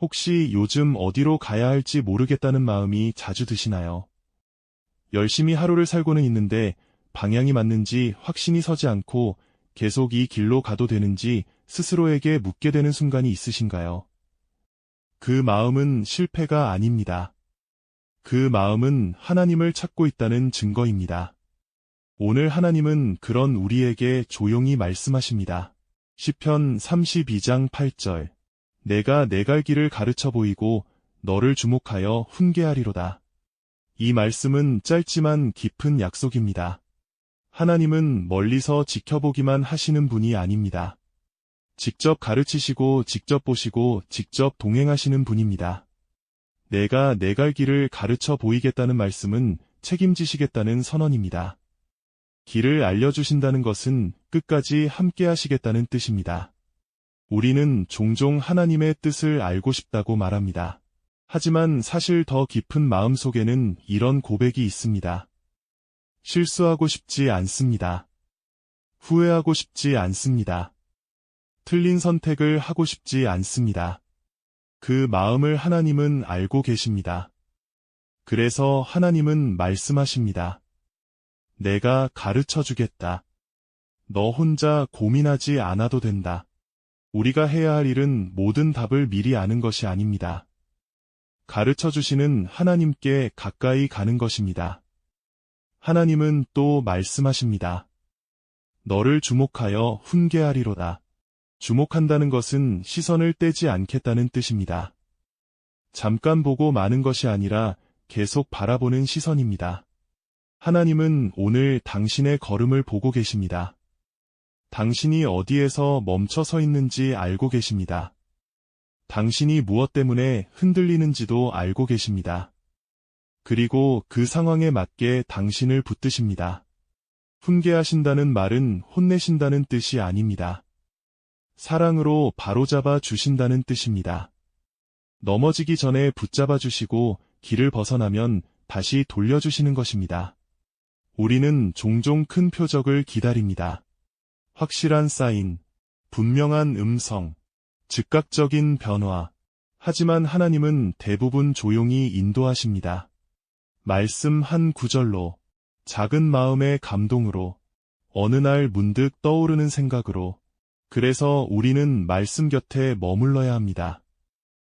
혹시 요즘 어디로 가야 할지 모르겠다는 마음이 자주 드시나요? 열심히 하루를 살고는 있는데 방향이 맞는지 확신이 서지 않고 계속 이 길로 가도 되는지 스스로에게 묻게 되는 순간이 있으신가요? 그 마음은 실패가 아닙니다. 그 마음은 하나님을 찾고 있다는 증거입니다. 오늘 하나님은 그런 우리에게 조용히 말씀하십니다. 시편 32장 8절 내가 내 갈 길을 가르쳐 보이고 너를 주목하여 훈계하리로다. 이 말씀은 짧지만 깊은 약속입니다. 하나님은 멀리서 지켜보기만 하시는 분이 아닙니다. 직접 가르치시고 직접 보시고 직접 동행하시는 분입니다. 내가 내 갈 길을 가르쳐 보이겠다는 말씀은 책임지시겠다는 선언입니다. 길을 알려주신다는 것은 끝까지 함께 하시겠다는 뜻입니다. 우리는 종종 하나님의 뜻을 알고 싶다고 말합니다. 하지만 사실 더 깊은 마음 속에는 이런 고백이 있습니다. 실수하고 싶지 않습니다. 후회하고 싶지 않습니다. 틀린 선택을 하고 싶지 않습니다. 그 마음을 하나님은 알고 계십니다. 그래서 하나님은 말씀하십니다. 내가 가르쳐 주겠다. 너 혼자 고민하지 않아도 된다. 우리가 해야 할 일은 모든 답을 미리 아는 것이 아닙니다. 가르쳐 주시는 하나님께 가까이 가는 것입니다. 하나님은 또 말씀하십니다. 너를 주목하여 훈계하리로다. 주목한다는 것은 시선을 떼지 않겠다는 뜻입니다. 잠깐 보고 마는 것이 아니라 계속 바라보는 시선입니다. 하나님은 오늘 당신의 걸음을 보고 계십니다. 당신이 어디에서 멈춰 서 있는지 알고 계십니다. 당신이 무엇 때문에 흔들리는지도 알고 계십니다. 그리고 그 상황에 맞게 당신을 붙드십니다. 훈계하신다는 말은 혼내신다는 뜻이 아닙니다. 사랑으로 바로잡아 주신다는 뜻입니다. 넘어지기 전에 붙잡아 주시고 길을 벗어나면 다시 돌려주시는 것입니다. 우리는 종종 큰 표적을 기다립니다. 확실한 사인, 분명한 음성, 즉각적인 변화. 하지만 하나님은 대부분 조용히 인도하십니다. 말씀 한 구절로, 작은 마음의 감동으로, 어느 날 문득 떠오르는 생각으로, 그래서 우리는 말씀 곁에 머물러야 합니다.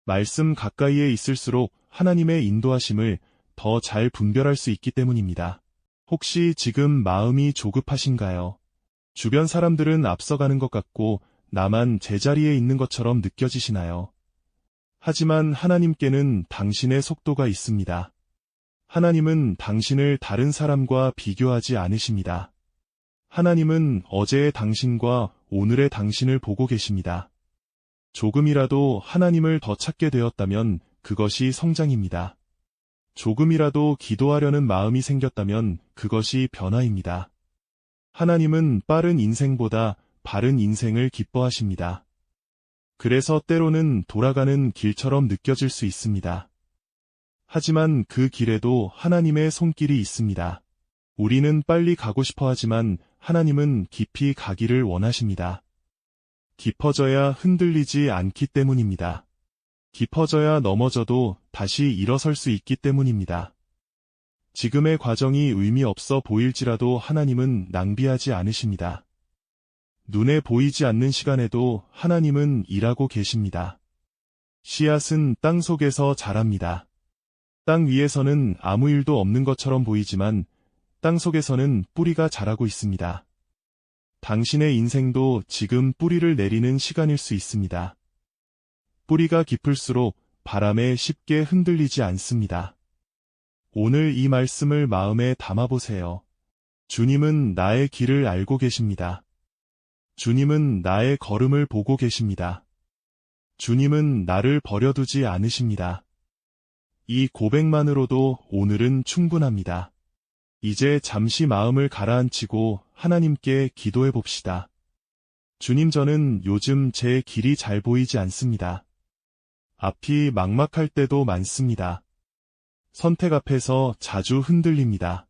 말씀 가까이에 있을수록 하나님의 인도하심을 더 잘 분별할 수 있기 때문입니다. 혹시 지금 마음이 조급하신가요? 주변 사람들은 앞서가는 것 같고 나만 제자리에 있는 것처럼 느껴지시나요? 하지만 하나님께는 당신의 속도가 있습니다. 하나님은 당신을 다른 사람과 비교하지 않으십니다. 하나님은 어제의 당신과 오늘의 당신을 보고 계십니다. 조금이라도 하나님을 더 찾게 되었다면 그것이 성장입니다. 조금이라도 기도하려는 마음이 생겼다면 그것이 변화입니다. 하나님은 빠른 인생보다 바른 인생을 기뻐하십니다. 그래서 때로는 돌아가는 길처럼 느껴질 수 있습니다. 하지만 그 길에도 하나님의 손길이 있습니다. 우리는 빨리 가고 싶어 하지만 하나님은 깊이 가기를 원하십니다. 깊어져야 흔들리지 않기 때문입니다. 깊어져야 넘어져도 다시 일어설 수 있기 때문입니다. 지금의 과정이 의미 없어 보일지라도 하나님은 낭비하지 않으십니다. 눈에 보이지 않는 시간에도 하나님은 일하고 계십니다. 씨앗은 땅 속에서 자랍니다. 땅 위에서는 아무 일도 없는 것처럼 보이지만 땅 속에서는 뿌리가 자라고 있습니다. 당신의 인생도 지금 뿌리를 내리는 시간일 수 있습니다. 뿌리가 깊을수록 바람에 쉽게 흔들리지 않습니다. 오늘 이 말씀을 마음에 담아보세요. 주님은 나의 길을 알고 계십니다. 주님은 나의 걸음을 보고 계십니다. 주님은 나를 버려두지 않으십니다. 이 고백만으로도 오늘은 충분합니다. 이제 잠시 마음을 가라앉히고 하나님께 기도해 봅시다. 주님 저는 요즘 제 길이 잘 보이지 않습니다. 앞이 막막할 때도 많습니다. 선택 앞에서 자주 흔들립니다.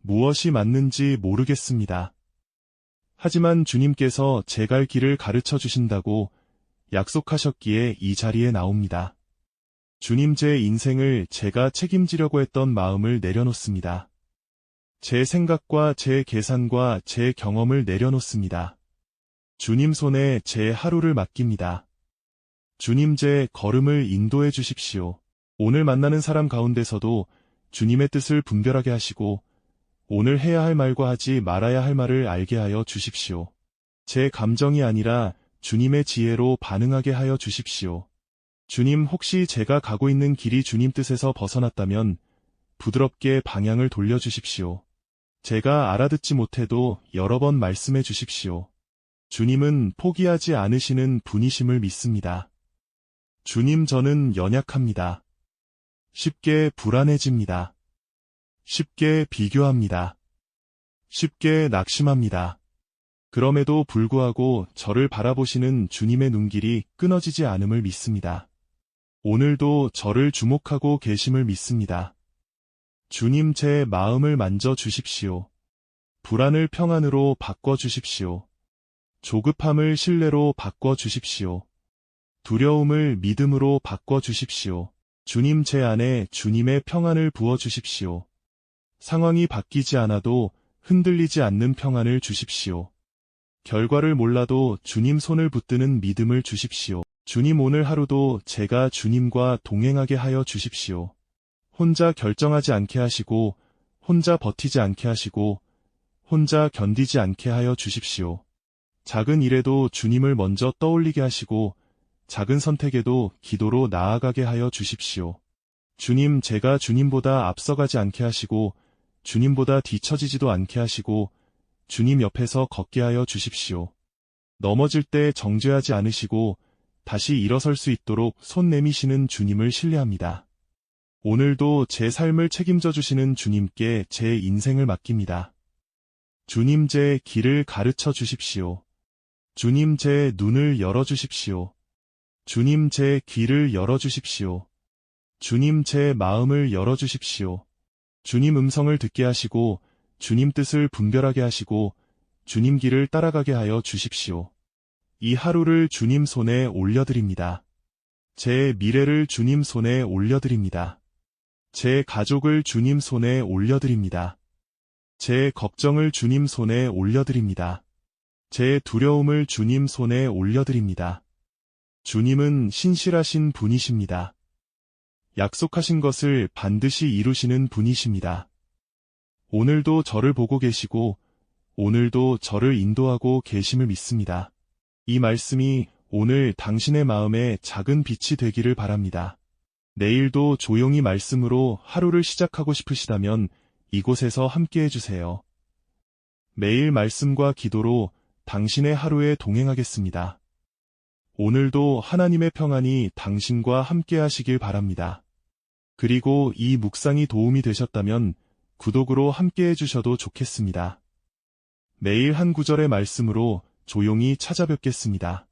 무엇이 맞는지 모르겠습니다. 하지만 주님께서 제 갈 길을 가르쳐 주신다고 약속하셨기에 이 자리에 나옵니다. 주님 제 인생을 제가 책임지려고 했던 마음을 내려놓습니다. 제 생각과 제 계산과 제 경험을 내려놓습니다. 주님 손에 제 하루를 맡깁니다. 주님 제 걸음을 인도해 주십시오. 오늘 만나는 사람 가운데서도 주님의 뜻을 분별하게 하시고 오늘 해야 할 말과 하지 말아야 할 말을 알게 하여 주십시오. 제 감정이 아니라 주님의 지혜로 반응하게 하여 주십시오. 주님 혹시 제가 가고 있는 길이 주님 뜻에서 벗어났다면 부드럽게 방향을 돌려주십시오. 제가 알아듣지 못해도 여러 번 말씀해 주십시오. 주님은 포기하지 않으시는 분이심을 믿습니다. 주님 저는 연약합니다. 쉽게 불안해집니다. 쉽게 비교합니다. 쉽게 낙심합니다. 그럼에도 불구하고 저를 바라보시는 주님의 눈길이 끊어지지 않음을 믿습니다. 오늘도 저를 주목하고 계심을 믿습니다. 주님 제 마음을 만져 주십시오. 불안을 평안으로 바꿔 주십시오. 조급함을 신뢰로 바꿔 주십시오. 두려움을 믿음으로 바꿔 주십시오. 주님 제 안에 주님의 평안을 부어 주십시오. 상황이 바뀌지 않아도 흔들리지 않는 평안을 주십시오. 결과를 몰라도 주님 손을 붙드는 믿음을 주십시오. 주님 오늘 하루도 제가 주님과 동행하게 하여 주십시오. 혼자 결정하지 않게 하시고, 혼자 버티지 않게 하시고, 혼자 견디지 않게 하여 주십시오. 작은 일에도 주님을 먼저 떠올리게 하시고, 작은 선택에도 기도로 나아가게 하여 주십시오. 주님, 제가 주님보다 앞서가지 않게 하시고, 주님보다 뒤처지지도 않게 하시고, 주님 옆에서 걷게 하여 주십시오. 넘어질 때 정죄하지 않으시고, 다시 일어설 수 있도록 손 내미시는 주님을 신뢰합니다. 오늘도 제 삶을 책임져 주시는 주님께 제 인생을 맡깁니다. 주님 제 길을 가르쳐 주십시오. 주님 제 눈을 열어 주십시오. 주님 제 귀를 열어 주십시오. 주님 제 마음을 열어 주십시오. 주님 음성을 듣게 하시고 주님 뜻을 분별하게 하시고 주님 길을 따라가게 하여 주십시오. 이 하루를 주님 손에 올려드립니다. 제 미래를 주님 손에 올려드립니다. 제 가족을 주님 손에 올려드립니다. 제 걱정을 주님 손에 올려드립니다. 제 두려움을 주님 손에 올려드립니다. 주님은 신실하신 분이십니다. 약속하신 것을 반드시 이루시는 분이십니다. 오늘도 저를 보고 계시고 오늘도 저를 인도하고 계심을 믿습니다. 이 말씀이 오늘 당신의 마음에 작은 빛이 되기를 바랍니다. 내일도 조용히 말씀으로 하루를 시작하고 싶으시다면 이곳에서 함께 해주세요. 매일 말씀과 기도로 당신의 하루에 동행하겠습니다. 오늘도 하나님의 평안이 당신과 함께 하시길 바랍니다. 그리고 이 묵상이 도움이 되셨다면 구독으로 함께 해주셔도 좋겠습니다. 매일 한 구절의 말씀으로 조용히 찾아뵙겠습니다.